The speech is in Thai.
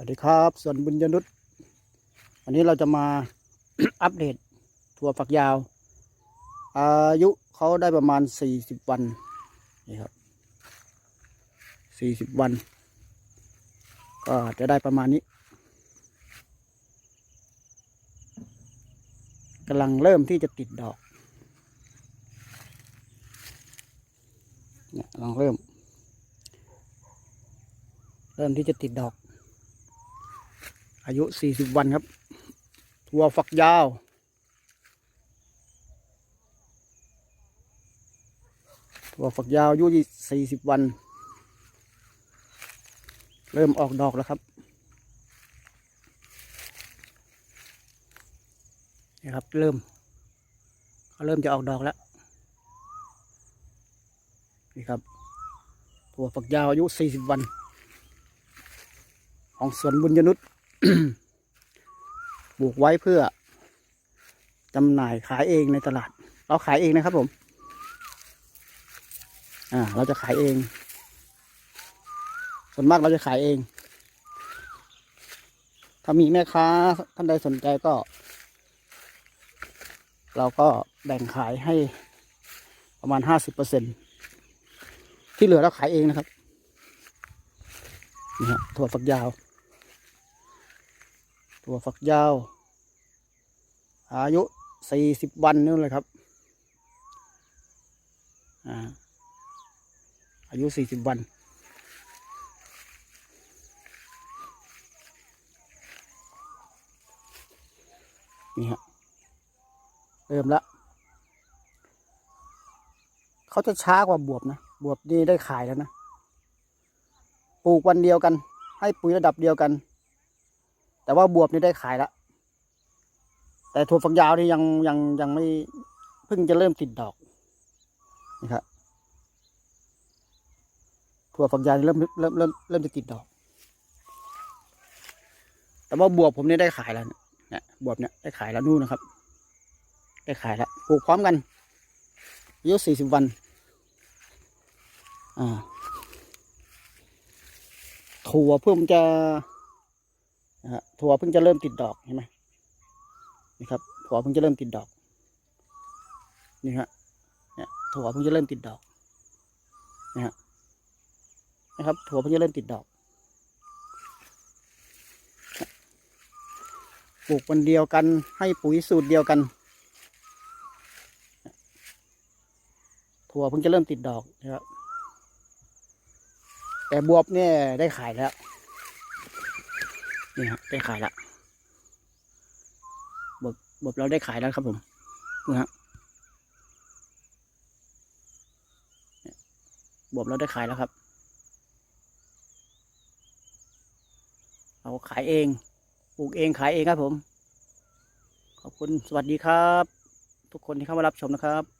วัสดีครับส่วนบุญยนุษย์วันนี้เราจะมา อัปเดตถั่วฝักยาว อายุเขาได้ประมาณสี่สิบวันนี่ครับสี่สิบวัน ก็จะได้ประมาณนี้กำลังเริ่มที่จะติดดอกเนี่ยกำลังเริ่ม เริ่มที่จะติดดอก อายุ 40 วันครับ ถั่วฝักยาว ถั่วฝักยาวอายุ 40 วัน เริ่มออกดอกแล้วครับนี่ครับ เริ่มเขาเริ่มจะออกดอกแล้ว นี่ครับ ถั่วฝักยาวอายุ 40 วัน ของสวนบุญยนุษย์ ปลูกไว้เพื่อจำหน่ายขายเองในตลาด เราขายเองนะครับผม อ่า เราจะขายเอง ส่วนมากเราจะขายเอง ถ้ามีแม่ค้าท่านใดสนใจก็ เราก็แบ่งขายให้ประมาณห้าสิบเปอร์เซ็นที่เหลือเราขายเองนะครับ นี่ฮะถั่วฝักยาว ถั่วฝักยาว อายุสี่สิบวันนู่นเลยครับอาอายุสี่สิบวันนี่ฮะเริ่มละเขาจะช้ากว่าบวบนะ บวบนี่ได้ขายแล้วนะ ปลูกวันเดียวกัน ให้ปุ๋ยระดับเดียวกัน แต่ว่าบวบนี่ได้ขายแล้ว แต่ถั่วฝักยาวนี่ยังยังยังไม่เพิ่งจะเริ่มติดดอกนี่ครับถั่วฝักยาวเริ่มเริ่มเริ่มเริ่มจะติดดอก แต่ว่าบวบผมนี่ได้ขายแล้วเนี่ยบวบเนี่ยได้ขายแล้วนู่นนะครับ ได้ขายแล้วปลูกพร้อมกันอายุสี่สิบวัน อ่าถั่วเพิ่งจะ นะฮะถั่วเพิ่งจะเริ่มติดดอกเห็นไหมนี่ครับถั่วเพิ่งจะเริ่มติดดอกนี่ฮะเนี่ยถั่วเพิ่งจะเริ่มติดดอกนี่ฮะนะครับ ถั่วเพิ่งจะเริ่มติดดอกปลูกวันเดียวกันให้ปุ๋ยสูตรเดียวกัน ถั่วเพิ่งจะเริ่มติดดอกนะครับแต่บวบเนี่ยได้ขายแล้ว นี่ฮะได้ขายล้วบวบบบเราได้ขายแล้วครับผมนี่ฮะบวบเราได้ขายแล้วครับ เราขายเองปลูกเองขายเองครับผม ขอบคุณสวัสดีครับ ทุกคนที่เข้ามารับชมนะครับ